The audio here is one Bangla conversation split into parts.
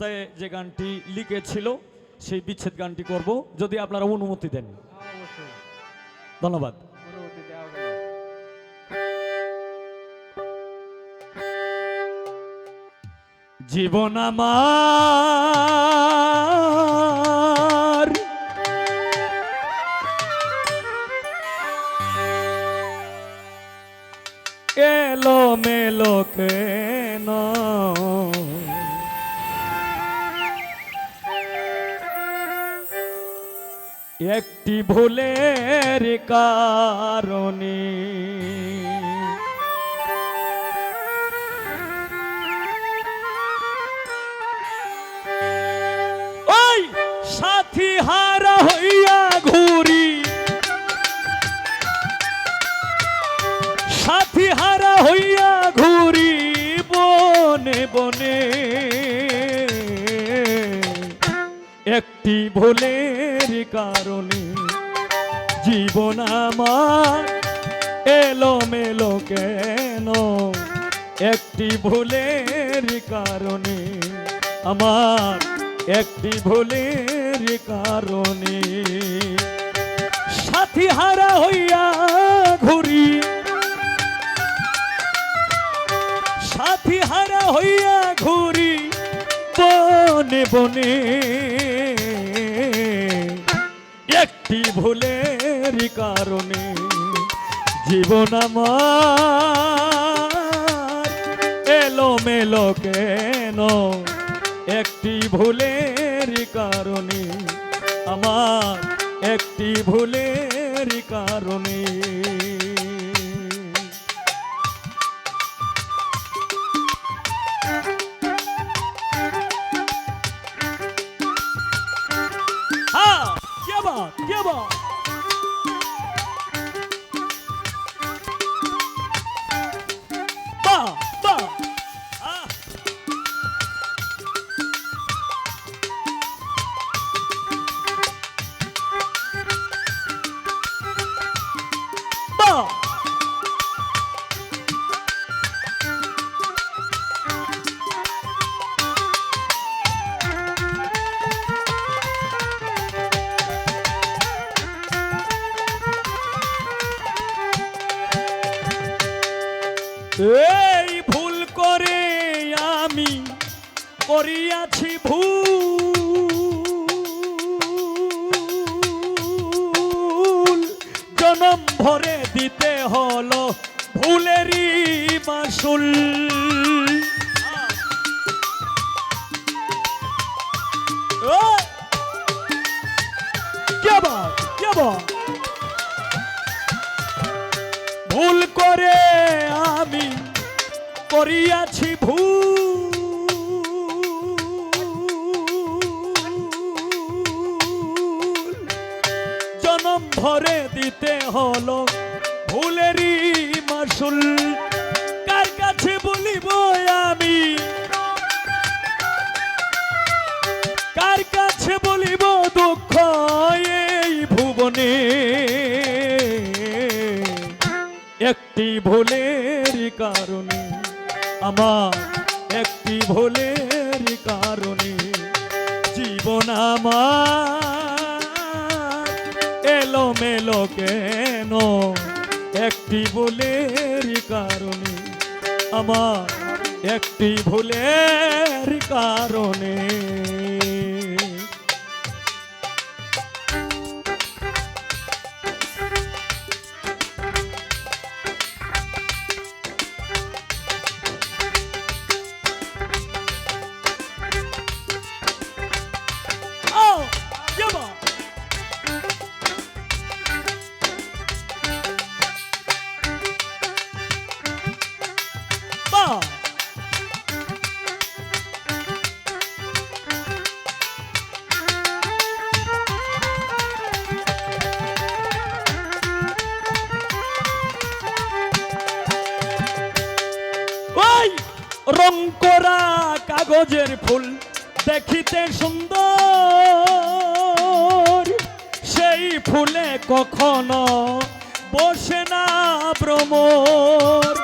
অবস্থায় যে গানটি লিখেছিল, সেই বিচ্ছেদ গানটি করব। যদি আপনারা অনুমতি দেন। ধন্যবাদ। জীবন আমার এলো মেলো কেন? একটি ভুলের কারণে। একটি ভুলের কারণে জীবন আমার এলো মেলো কেন? একটি ভুলের কারণে, আমার একটি ভুলের কারণে সাথী হারা হইয়া ঘুরি। সাথী হারা হইয়া ঘুরি, বনে বনে ভুলের কারণে জীবন আমার এলো মেলো কেন? একটি ভুলের কারণে আমার একটি ভুলের কারণে। 了。করে আমি করিয়াছি ভুল। জনম ভরে দিতে হলো ভুলেরই মাসুল। কার কাছে বলিব আমি? ভুলের কারণে, আমার একটি ভুলের কারণে জীবন আমার এলো মেলো কেন? একটি ভুলের কারণে, আমার একটি ভুলের কারণে। রং করা কাগজের ফুল দেখিতে সুন্দর। সেই ফুলে কখনো বসে না ভ্রমর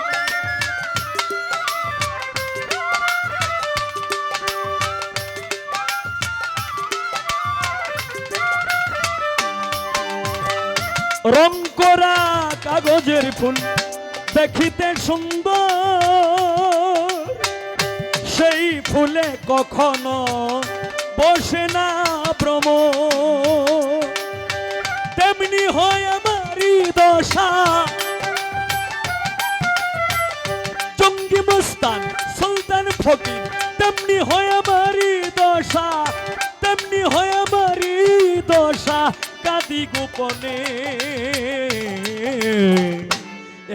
রং করা কাগজের ফুল দেখিতে সুন্দর। ফুলে কখনো বসে না ভ্রম তেমনি হয় আমারই দশা। জঙ্গি মস্তান, সুলতান ফকির, তেমনি হয় আমারই দশা। তেমনি হয় আমারই দশা, কাদি গোপনে।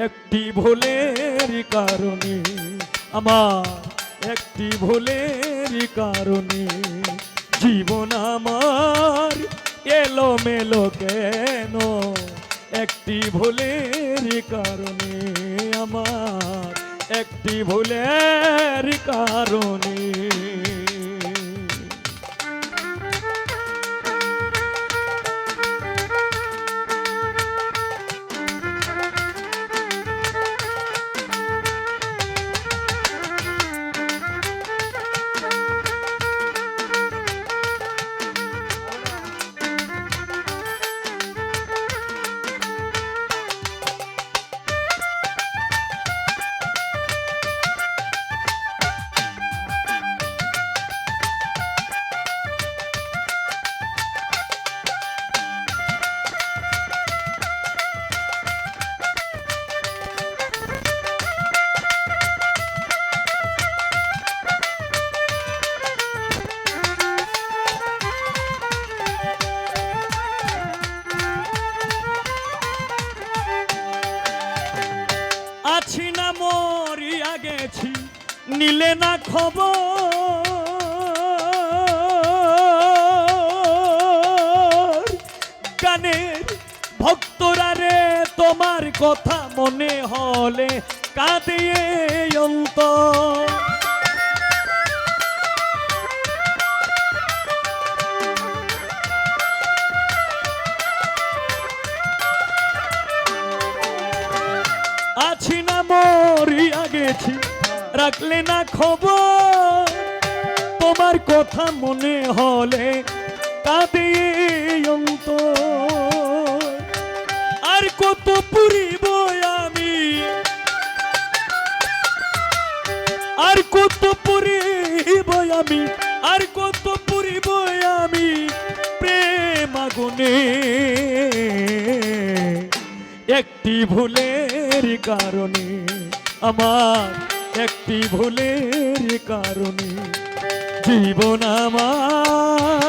একটি ভুলের কারণে আমার একটি ভুলের কারণে জীবন আমার এলো মেলো কেন? একটি ভুলের কারণে আমার, একটি ভুলের কারণে নিলে না খবর। গানের ভক্তরা রে, তোমার কথা মনে হলে কাঁদে অন্তর। আছি না মরিয়া গেছি। রাখলে না খবর? তোমার কথা মনে হলে কাঁদে অন্তর। আর কত পুরিব আমি? আর কত পুরিব আমি? আর কত পুরিব আমি? প্রেম আগুনে। একটি ভুলের কারণে আমার একটি ভুলের কারণে জীবন আমার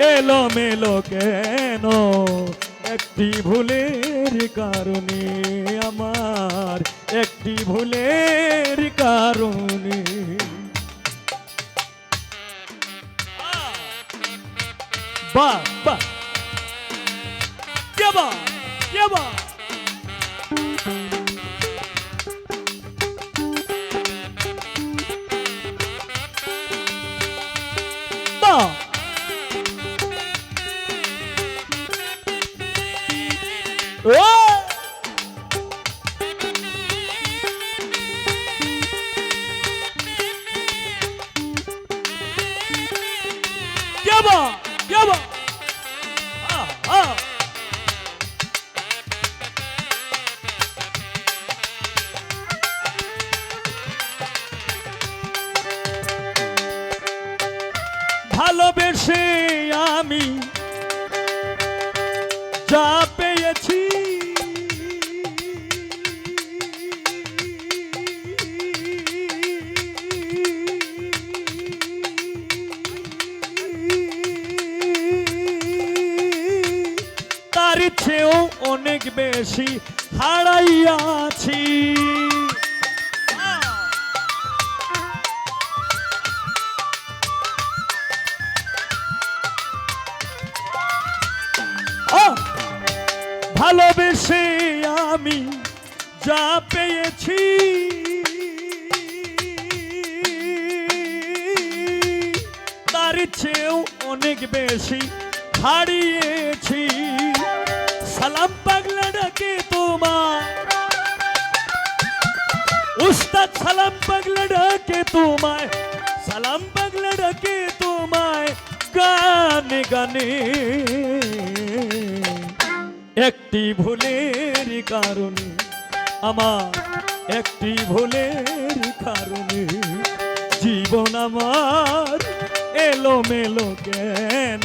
এলো মেলো কেন? একটি ভুলের কারণে আমার একটি ভুলের কারণে। বা বা কে বাহ? ভালোবেসে আমি চেয়েও অনেক বেশি হারাইয়াছি। ভালোবেসে আমি যা পেয়েছি। তার চেয়েও অনেক বেশি হারিয়েছি। সালাম পাগলা ডাকে তোমার। উস্তাদ সালাম পাগলা ডাকে তোমায় সালাম পাগলা ডাকে তোমায় গানে গানে। একটি ভুলের কারণে, আমার একটি ভুলের কারণে জীবন আমার এলো মেলো কেন?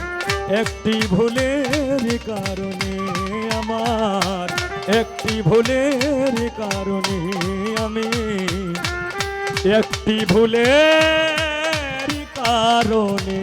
একটি ভুলের কারণে আমার একটি ভুলের কারণে আমি একটি ভুলের কারণে